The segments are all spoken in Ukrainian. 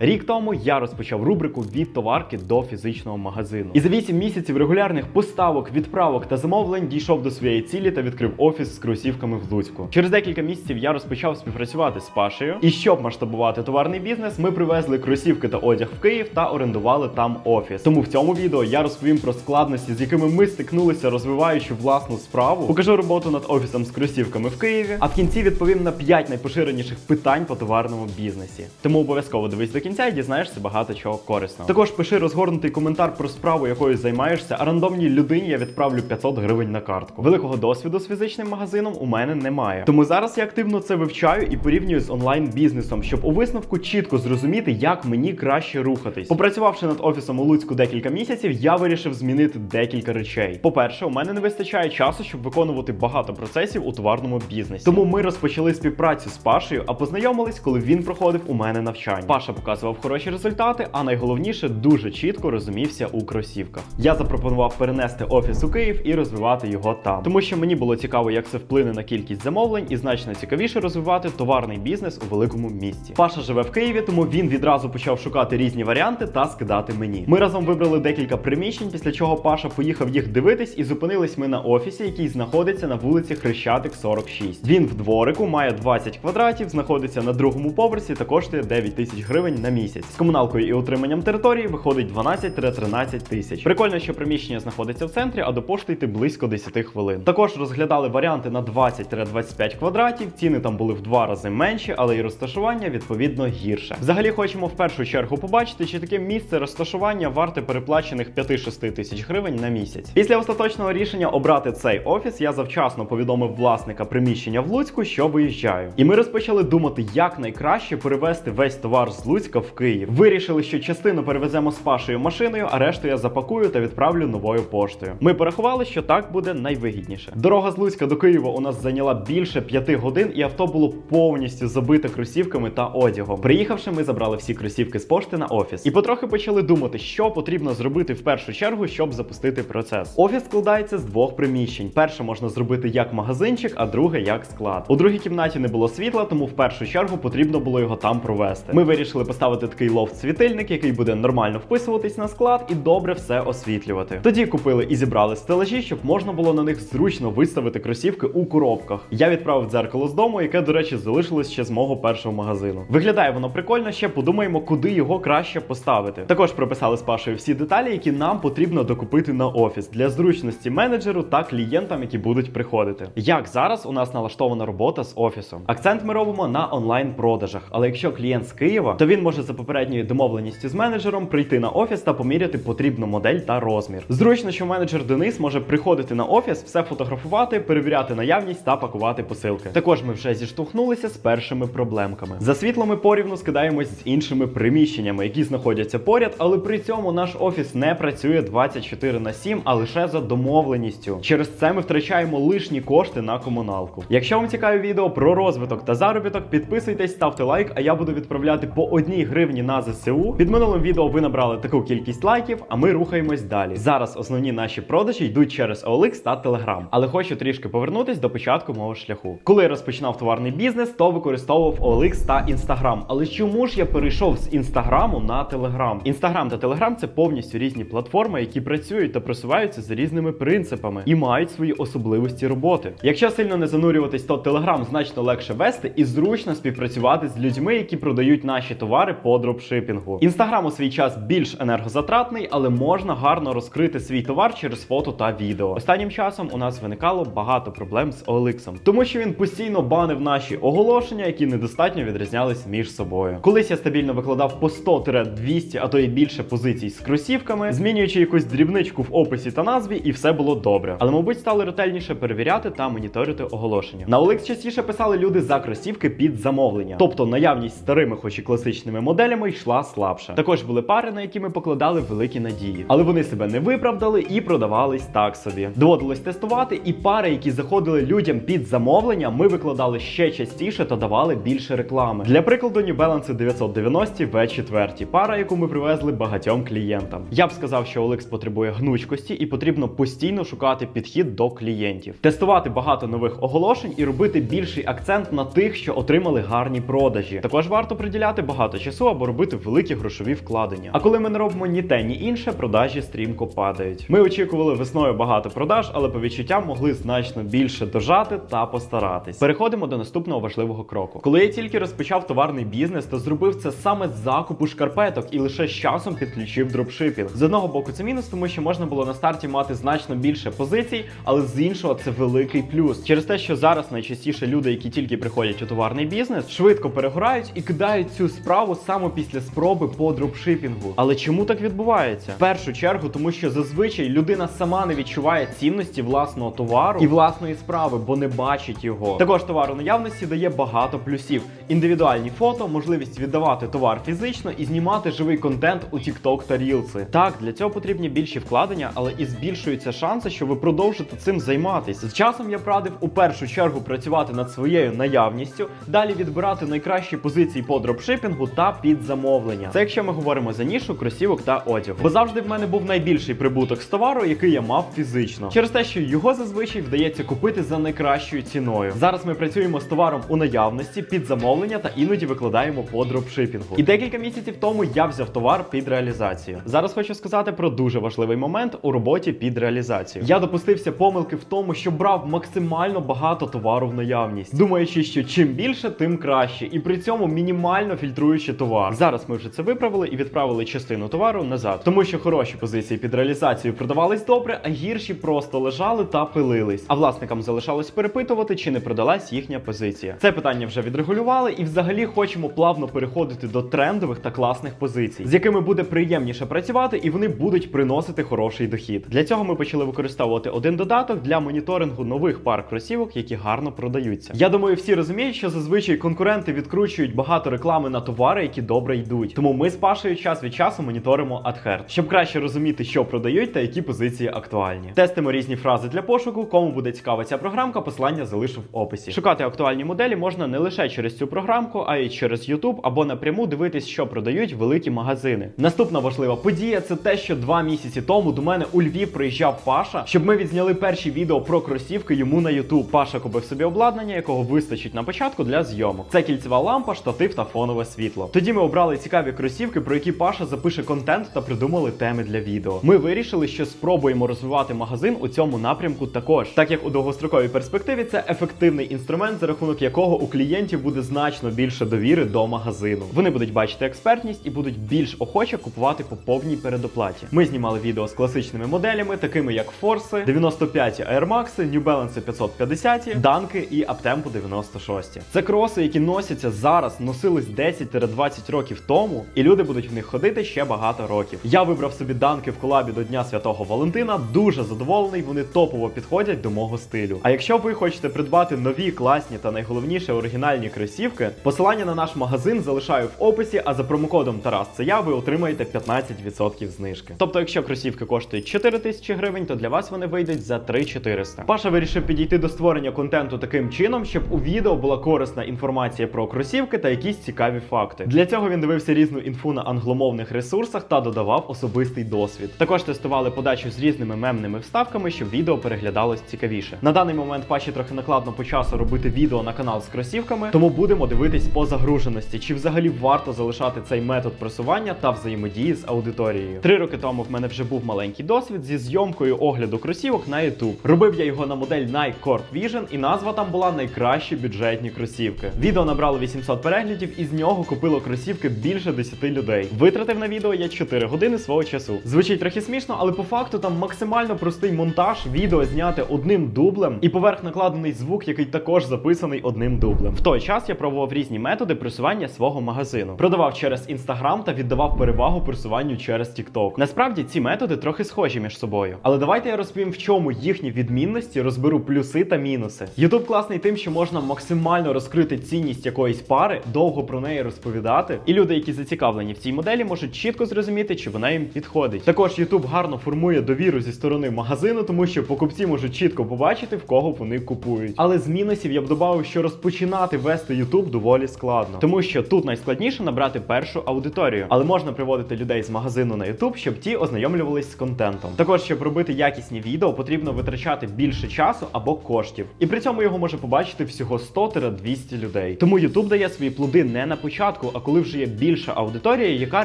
Рік тому я розпочав рубрику від товарки до фізичного магазину. І за 8 місяців регулярних поставок, відправок та замовлень дійшов до своєї цілі та відкрив офіс з кросівками в Луцьку. Через декілька місяців я розпочав співпрацювати з Пашею. І щоб масштабувати товарний бізнес, ми привезли кросівки та одяг в Київ та орендували там офіс. Тому в цьому відео я розповім про складності, з якими ми стикнулися, розвиваючи власну справу. Покажу роботу над офісом з кросівками в Києві. А в кінці відповім на 5 найпоширеніших питань по товарному бізнесі. Тому обов'язково дивись до кінця і дізнаєшся багато чого корисного. Також пиши розгорнутий коментар про справу, якою займаєшся, а рандомній людині я відправлю 500 гривень на картку. Великого досвіду з фізичним магазином у мене немає. Тому зараз я активно це вивчаю і порівнюю з онлайн бізнесом, щоб у висновку чітко зрозуміти, як мені краще рухатись. Попрацювавши над офісом у Луцьку декілька місяців, я вирішив змінити декілька речей. По-перше, у мене не вистачає часу, щоб виконувати багато процесів у товарному бізнесі. Тому ми розпочали співпрацю з Пашею, а познайомились, коли він проходив у мене навчання. Паша показував хороші результати, а найголовніше дуже чітко розумівся у кросівках. Я запропонував перенести офіс у Київ і розвивати його там, тому що мені було цікаво, як це вплине на кількість замовлень, і значно цікавіше розвивати товарний бізнес у великому місті. Паша живе в Києві, тому він відразу почав шукати різні варіанти та скидати мені. Ми разом вибрали декілька приміщень, після чого Паша поїхав їх дивитись, і зупинились ми на офісі, який знаходиться на вулиці Хрещатик 46. Він в дворику має 20 квадратів, знаходиться на другому поверсі та коштує 9 тисяч гривень на місяць. З комуналкою і утриманням території виходить 12-13 тисяч. Прикольно, що приміщення знаходиться в центрі, а до пошти йти близько 10 хвилин. Також розглядали варіанти на 20-25 квадратів. Ціни там були в два рази менші, але і розташування відповідно гірше. Взагалі хочемо в першу чергу побачити, чи таке місце розташування варте переплачених 5-6 тисяч гривень на місяць. Після остаточного рішення обрати цей офіс я завчасно повідомив власника приміщення в Луцьку, що виїжджаю. І ми розпочали думати, як найкраще перевезти весь товар з Луцька в Київ. Вирішили, що частину перевеземо з Пашею машиною, а решту я запакую та відправлю новою поштою. Ми порахували, що так буде найвигідніше. Дорога з Луцька до Києва у нас зайняла більше п'яти годин, і авто було повністю забите кросівками та одягом. Приїхавши, ми забрали всі кросівки з пошти на офіс і потрохи почали думати, що потрібно зробити в першу чергу, щоб запустити процес. Офіс складається з двох приміщень. Перше можна зробити як магазинчик, а друге як склад. У другій кімнаті не було світла, тому в першу чергу потрібно було його там провести. Ми вирішили поставити такий лофт-світильник, який буде нормально вписуватись на склад і добре все освітлювати. Тоді купили і зібрали стелажі, щоб можна було на них зручно виставити кросівки у коробках. Я відправив дзеркало з дому, яке, до речі, залишилось ще з мого першого магазину. Виглядає воно прикольно, ще подумаємо, куди його краще поставити. Також прописали з Пашою всі деталі, які нам потрібно докупити на офіс для зручності менеджеру та клієнтам, які будуть приходити. Як зараз у нас налаштована робота з офісом? Акцент ми робимо на онлайн-продажах. Але якщо клієнт з Києва, то він може за попередньою домовленістю з менеджером прийти на офіс та поміряти потрібну модель та розмір. Зручно, що менеджер Денис може приходити на офіс, все фотографувати, перевіряти наявність та пакувати посилки. Також ми вже зіштовхнулися з першими проблемками. За світло ми порівну скидаємось з іншими приміщеннями, які знаходяться поряд, але при цьому наш офіс не працює 24 на 7, а лише за домовленістю. Через це ми втрачаємо лишні кошти на комуналку. Якщо вам цікаві відео про розвиток та заробіток, підписуйтесь, ставте лайк, а я буду відправляти по одній гривні на ЗСУ. Під минулим відео ви набрали таку кількість лайків, а ми рухаємось далі. Зараз основні наші продажі йдуть через OLX та Telegram. Але хочу трішки повернутись до початку мого шляху. Коли я розпочинав товарний бізнес, то використовував OLX та Instagram. Але чому ж я перейшов з інстаграму на Telegram? Інстаграм та Telegram це повністю різні платформи, які працюють та просуваються за різними принципами і мають свої особливості роботи. Якщо сильно не занурюватись, то Telegram значно легше вести і зручно співпрацювати з людьми, які продають наші товари по дропшипінгу. Інстаграм у свій час більш енергозатратний, але можна гарно розкрити свій товар через фото та відео. Останнім часом у нас виникало багато проблем з OLX, тому що він постійно банив наші оголошення, які недостатньо відрізнялись між собою. Колись я стабільно викладав по 100-200, а то і більше позицій з кросівками, змінюючи якусь дрібничку в описі та назві, і все було добре. Але, мабуть, стали ретельніше перевіряти та моніторити оголошення. На OLX частіше писали люди за кросівки під замовлення, тобто наявність старими, хоч і класичними моделями, йшла слабше. Також були пари, на які ми покладали великі надії, але вони себе не виправдали і продавались так собі. Доводилось тестувати, і пари, які заходили людям під замовлення, ми викладали ще частіше та давали більше реклами. Для прикладу, New Balance 990 V4, пара, яку ми привезли багатьом клієнтам. Я б сказав, що OLX потребує гнучкості і потрібно постійно шукати підхід до клієнтів, тестувати багато нових оголошень і робити більший акцент на тих, що отримали гарні продажі. Також варто приділяти багато часу часу або робити великі грошові вкладення. А коли ми не робимо ні те, ні інше, продажі стрімко падають. Ми очікували весною багато продаж, але по відчуттям могли значно більше дожати та постаратись. Переходимо до наступного важливого кроку. Коли я тільки розпочав товарний бізнес, то зробив це саме з закупу шкарпеток і лише з часом підключив дропшипінг. З одного боку, це мінус, тому що можна було на старті мати значно більше позицій, але з іншого це великий плюс. Через те, що зараз найчастіше люди, які тільки приходять у товарний бізнес, швидко перегорають і кидають цю справу саме після спроби по дропшипінгу. Але чому так відбувається? В першу чергу, тому що зазвичай людина сама не відчуває цінності власного товару і власної справи, бо не бачить його. Також товар у наявності дає багато плюсів: індивідуальні фото, можливість віддавати товар фізично і знімати живий контент у TikTok та Reels. Так, для цього потрібні більші вкладення, але і збільшуються шанси, що ви продовжите цим займатися. З часом я б радив у першу чергу працювати над своєю наявністю, далі відбирати найкращі позиції по дропшипінгу під замовлення. Це якщо ми говоримо за нішу, кросівок та одягу. Бо завжди в мене був найбільший прибуток з товару, який я мав фізично, через те, що його зазвичай вдається купити за найкращою ціною. Зараз ми працюємо з товаром у наявності під замовлення та іноді викладаємо по дропшипінгу. І декілька місяців тому я взяв товар під реалізацію. Зараз хочу сказати про дуже важливий момент у роботі під реалізацію. Я допустився помилки в тому, що брав максимально багато товару в наявність, думаючи, що чим більше, тим краще, і при цьому мінімально фільтруючи товар. Зараз ми вже це виправили і відправили частину товару назад, тому що хороші позиції під реалізацію продавались добре, а гірші просто лежали та пилились. А власникам залишалось перепитувати, чи не продалась їхня позиція. Це питання вже відрегулювали, і взагалі хочемо плавно переходити до трендових та класних позицій, з якими буде приємніше працювати, і вони будуть приносити хороший дохід. Для цього ми почали використовувати один додаток для моніторингу нових пар кросівок, які гарно продаються. Я думаю, всі розуміють, що зазвичай конкуренти відкручують багато реклами на товари, які добре йдуть. Тому ми з Пашею час від часу моніторимо AdHerd, щоб краще розуміти, що продають та які позиції актуальні. Тестимо різні фрази для пошуку. Кому буде цікава ця програмка, посилання залишу в описі. Шукати актуальні моделі можна не лише через цю програмку, а й через YouTube або напряму дивитись, що продають великі магазини. Наступна важлива подія це те, що два місяці тому до мене у Львів приїжджав Паша, щоб ми відзняли перші відео про кросівки йому на YouTube. Паша купив собі обладнання, якого вистачить на початку для зйомок. Це кільцева лампа, штатив та фонове світло. Тоді ми обрали цікаві кросівки, про які Паша запише контент та придумали теми для відео. Ми вирішили, що спробуємо розвивати магазин у цьому напрямку також, так як у довгостроковій перспективі це ефективний інструмент, за рахунок якого у клієнтів буде значно більше довіри до магазину. Вони будуть бачити експертність і будуть більш охоче купувати по повній передоплаті. Ми знімали відео з класичними моделями, такими як Force, 95 Air Max, New Balance 550, Данки і Uptempo 96. Це кроси, які носяться зараз, носились 10-20 років тому, і люди будуть в них ходити ще багато років. Я вибрав собі данки в колабі до Дня Святого Валентина. Дуже задоволений, вони топово підходять до мого стилю. А якщо ви хочете придбати нові, класні та найголовніше оригінальні кросівки, посилання на наш магазин залишаю в описі, а за промокодом Тарас це я ви отримаєте 15% знижки. Тобто, якщо кросівки коштують 4 тисячі гривень, то для вас вони вийдуть за 3400. Паша вирішив підійти до створення контенту таким чином, щоб у відео була корисна інформація про кросівки та якісь цікаві факти. Для цього він дивився різну інфу на англомовних ресурсах та додавав особистий досвід. Також тестували подачу з різними мемними вставками, щоб відео переглядалось цікавіше. На даний момент Паші трохи накладно по часу робити відео на канал з кросівками, тому будемо дивитись по загруженості, чи взагалі варто залишати цей метод просування та взаємодії з аудиторією. Три роки тому в мене вже був маленький досвід зі зйомкою огляду кросівок на YouTube. Робив я його на модель Nike Court Vision, і назва там була найкращі бюджетні кросівки. Відео набрало 800 переглядів, і з нього купило кросівки більше 10 людей. Витратив на відео я 4 години свого часу. Звучить трохи смішно, але по факту там максимально простий монтаж, відео зняти одним дублем і поверх накладений звук, який також записаний одним дублем. В той час я пробував різні методи просування свого магазину. Продавав через Instagram та віддавав перевагу просуванню через TikTok. Насправді ці методи трохи схожі між собою. Але давайте я розповім, в чому їхні відмінності, розберу плюси та мінуси. YouTube класний тим, що можна максимально розкрити цінність якоїсь пари, довго про неї розповідати, і люди, які зацікавлені в цій моделі, можуть чітко зрозуміти, чи вона їм підходить. Також YouTube гарно формує довіру зі сторони магазину, тому що покупці можуть чітко побачити, в кого вони купують. Але з мінусів я б додав, що розпочинати вести YouTube доволі складно, тому що тут найскладніше набрати першу аудиторію, але можна приводити людей з магазину на YouTube, щоб ті ознайомлювались з контентом. Також, щоб робити якісні відео, потрібно витрачати більше часу або коштів, і при цьому його може побачити всього 100-200 людей. Тому YouTube дає свої плоди не на початку, а коли вже є більша аудиторія, яка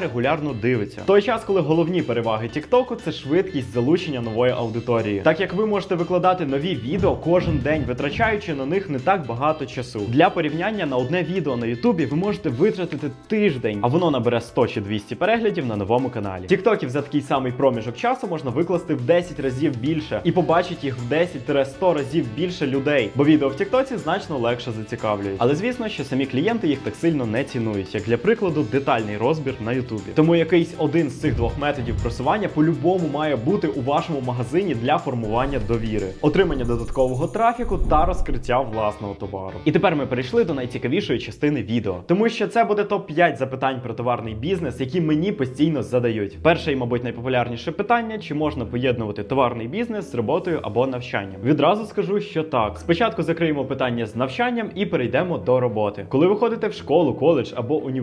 регулярно дивиться. В той час, коли головні переваги TikTok – це швидкість залучення нової аудиторії, так як ви можете викладати нові відео кожен день, витрачаючи на них не так багато часу. Для порівняння на одне відео на Ютубі ви можете витратити тиждень, а воно набере 100 чи 200 переглядів на новому каналі. Тіктоків за такий самий проміжок часу можна викласти в 10 разів більше і побачить їх в 10-100 разів більше людей, бо відео в Тіктоці значно легше зацікавлюють. Але звісно, що самі клієнти їх так сильно не цінують, як для прикладу, детальний розбір на Ютубі. Тому якийсь один з цих двох методів просування по-любому має бути у вашому магазині для формування довіри, отримання додаткового трафіку та розкриття власного товару. І тепер ми перейшли до найцікавішої частини відео, тому що це буде топ 5 запитань про товарний бізнес, які мені постійно задають. Перше і, мабуть, найпопулярніше питання: чи можна поєднувати товарний бізнес з роботою або навчанням? Відразу скажу, що так. Спочатку закриємо питання з навчанням і перейдемо до роботи. Коли ви ходите в школу, коледж або університет,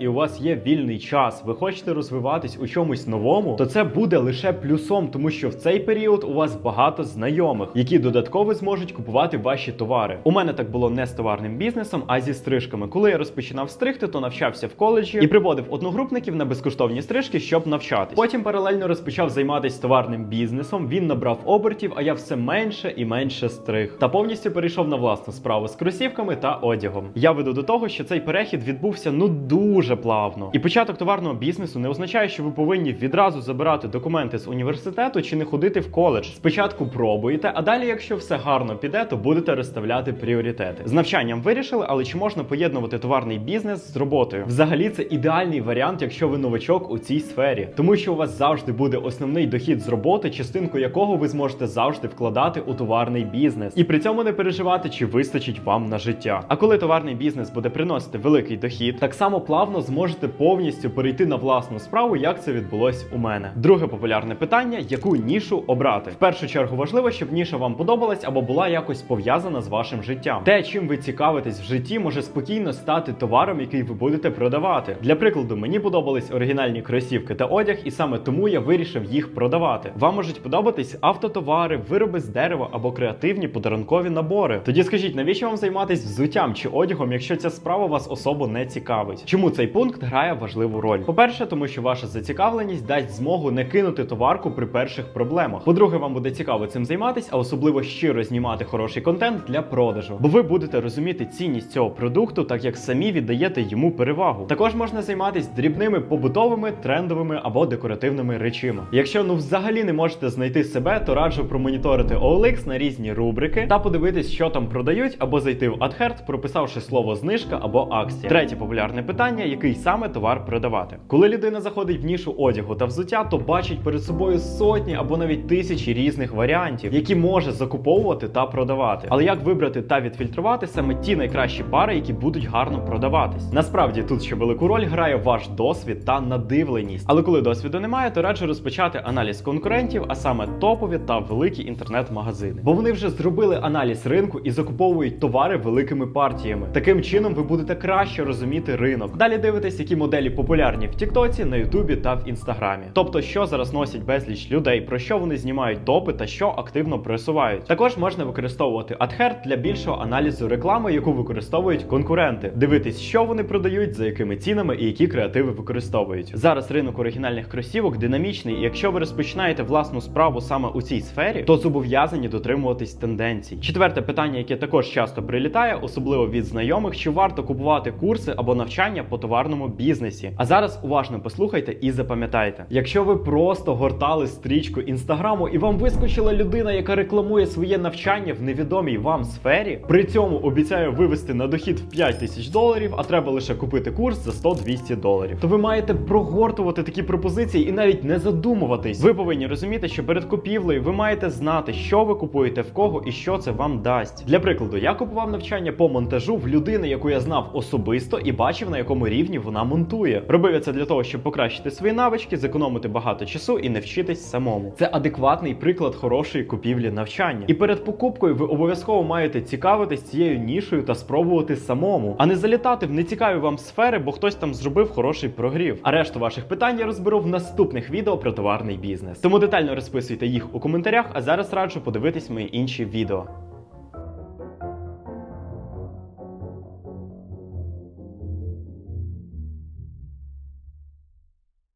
і у вас є вільний час, ви хочете розвиватись у чомусь новому, то це буде лише плюсом, тому що в цей період у вас багато знайомих, які додатково зможуть купувати ваші товари. У мене так було не з товарним бізнесом, а зі стрижками. Коли я розпочинав стригти, то навчався в коледжі і приводив одногрупників на безкоштовні стрижки, щоб навчатись. Потім паралельно розпочав займатися товарним бізнесом. Він набрав обертів, а я все менше і менше стриг. Та повністю перейшов на власну справу з кросівками та одягом. Я веду до того, що цей перехід відбувся ну дуже плавно. І початок товарного бізнесу не означає, що ви повинні відразу забирати документи з університету чи не ходити в коледж. Спочатку пробуєте, а далі, якщо все гарно піде, то будете розставляти пріоритети. З навчанням вирішили, але чи можна поєднувати товарний бізнес з роботою? Взагалі, це ідеальний варіант, якщо ви новачок у цій сфері, тому що у вас завжди буде основний дохід з роботи, частинку якого ви зможете завжди вкладати у товарний бізнес, і при цьому не переживати, чи вистачить вам на життя. А коли товарний бізнес буде приносити великий дохід, так само плавно зможете повністю перейти на власну справу, як це відбулось у мене. Друге популярне питання: яку нішу обрати? В першу чергу важливо, щоб ніша вам подобалась або була якось пов'язана з вашим життям. Те, чим ви цікавитесь в житті, може спокійно стати товаром, який ви будете продавати. Для прикладу, мені подобались оригінальні кросівки та одяг, і саме тому я вирішив їх продавати. Вам можуть подобатись автотовари, вироби з дерева або креативні подарункові набори. Тоді скажіть, навіщо вам займатися взуттям чи одягом, якщо ця справа вас особо не цікавить? Чому цей пункт грає важливу роль? По-перше, тому що ваша зацікавленість дасть змогу не кинути товарку при перших проблемах. По-друге, вам буде цікаво цим займатися, а особливо щиро знімати хороший контент для продажу, бо ви будете розуміти цінність цього продукту, так як самі віддаєте йому перевагу. Також можна займатися дрібними побутовими, трендовими або декоративними речима. Якщо ну взагалі не можете знайти себе, то раджу промоніторити OLX на різні рубрики та подивитись, що там продають, або зайти в AdHerd, прописавши слово знижка або акція. Третє популярне питання: який саме товар продавати. Коли людина заходить в нішу одягу та взуття, то бачить перед собою сотні або навіть тисячі різних варіантів, які може закуповувати та продавати. Але як вибрати та відфільтрувати саме ті найкращі пари, які будуть гарно продаватись? Насправді тут ще велику роль грає ваш досвід та надивленість. Але коли досвіду немає, то раджу розпочати аналіз конкурентів, а саме топові та великі інтернет-магазини. Бо вони вже зробили аналіз ринку і закуповують товари великими партіями. Таким чином ви будете краще розуміти ринок. Далі дивитесь, які моделі популярні в Тіктоці, на Ютубі та в Інстаграмі. Тобто, що зараз носять безліч людей, про що вони знімають топи та що активно просувають. Також можна використовувати AdHerd для більшого аналізу реклами, яку використовують конкуренти. Дивитись, що вони продають, за якими цінами і які креативи використовують. Зараз ринок оригінальних кросівок динамічний, і якщо ви розпочинаєте власну справу саме у цій сфері, то зобов'язані дотримуватись тенденцій. Четверте питання, яке також часто прилітає, особливо від знайомих, чи варто купувати курси або навчання по товарному бізнесі. А зараз уважно послухайте і запам'ятайте, якщо ви просто гортали стрічку інстаграму і вам вискочила людина, яка рекламує своє навчання в невідомій вам сфері, при цьому обіцяє вивести на дохід в 5 тисяч доларів, а треба лише купити курс за 100-200 доларів. То ви маєте прогортувати такі пропозиції і навіть не задумуватись. Ви повинні розуміти, що перед купівлею ви маєте знати, що ви купуєте в кого і що це вам дасть. Для прикладу, я купував навчання по монтажу в людини, яку я знав особисто і бачив, на якому рівні вона монтує. Робив я це для того, щоб покращити свої навички, зекономити багато часу і не вчитись самому. Це адекватний приклад хорошої купівлі навчання. І перед покупкою ви обов'язково маєте цікавитись цією нішою та спробувати самому, а не залітати в нецікаві вам сфери, бо хтось там зробив хороший прогрів. А решту ваших питань я розберу в наступних відео про товарний бізнес. Тому детально розписуйте їх у коментарях, а зараз раджу подивитись мої інші відео.